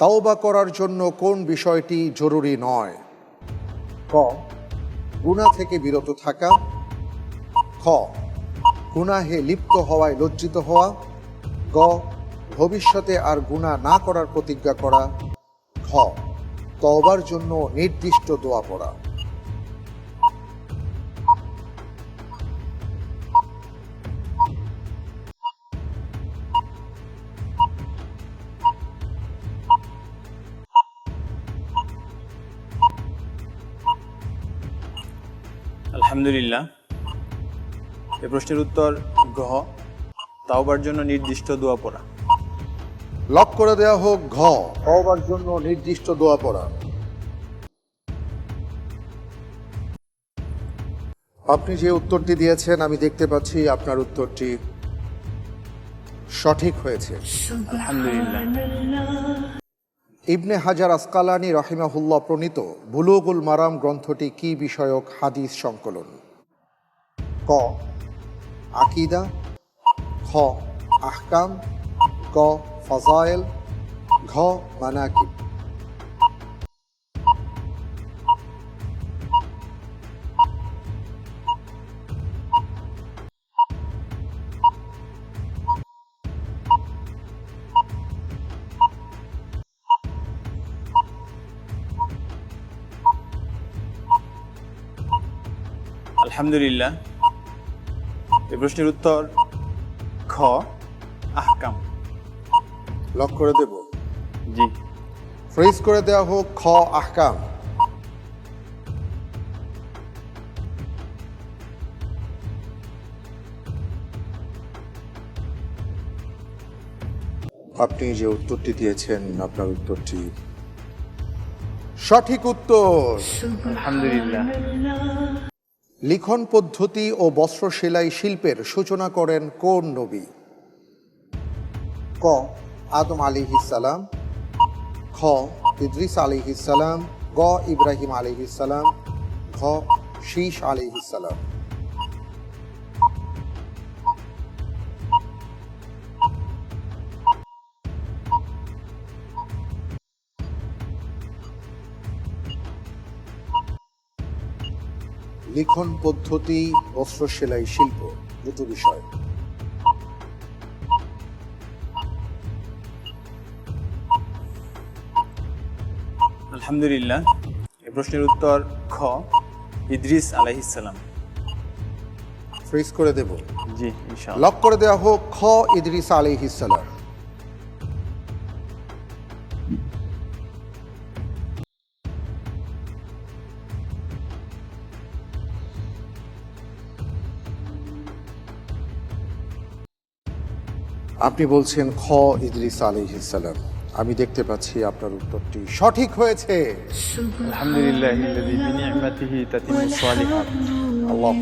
তাওবা করার জন্য কোন বিষয়টি জরুরি নয়? ক গুণা থেকে বিরত থাকা। খ, গুনাহে লিপ্ত হওয়ায় লজ্জিত হওয়া। গ, ভবিষ্যতে আর গুণা না করার প্রতিজ্ঞা করা। খ তওবার জন্য নির্দিষ্ট দোয়া পড়া। আলহামদুলিল্লাহ। এ প্রশ্নের উত্তর গ্রহ তাওবার জন্য নির্দিষ্ট দোয়া পড়া। লক করে দেয়া হোক ঘ। তওবার জন্য নির্দিষ্ট দোয়া পড়া। আপনি যে উত্তরটি দিয়েছেন আমি দেখতে পাচ্ছি আপনার উত্তরটি সঠিক হয়েছে। আলহামদুলিল্লাহ। ইবনে হাজার আসকালানি রাহিমাহুল্লাহ প্রণীত বুলুগুল মারাম গ্রন্থটি কি বিষয়ক হাদিস সংকলন? ক, আকিদা, খ, আহকাম ক ফজায়েল, ঘ, মানাকিব। আলহামদুলিল্লাহ। এ প্রশ্নের উত্তর খ আহকাম। লক করে দেব? জি। ফ্রেজ করে দেওয়া হোক খ আহকাম। আপনি যে উত্তরটি দিয়েছেন আপনার উত্তরটি সঠিক উত্তর। আলহামদুলিল্লাহ। লিখন পদ্ধতি ও বস্ত্র সেলাই শিল্পের সূচনা করেন কোন নবী? ক. আদম আলিহিসাল্লাম খ. ইদ্রিস আলিহিসাল্লাম গ. ইব্রাহিম আলিহিসাল্লাম ঘ. শীষ আলিহিসাল্লাম লিখন পদ্ধতি বস্ত্র সেলাই শিল্প দুটো বিষয়। আলহামদুলিল্লাহ এ প্রশ্নের উত্তর খ ইদ্রিস আলাইহিসসালাম ফ্রিজ করে দেব। জি ইনশাআল্লাহ। লক করে দেওয়া হোক খ ইদ্রিস আলিহিসাল্লাম আপনি বলছেন খ ইদ্রিস আলিহিসাল্লাম আমি দেখতে পাচ্ছি আপনার উত্তরটি সঠিক হয়েছে। আলহামদুলিল্লাহ আল্লাহ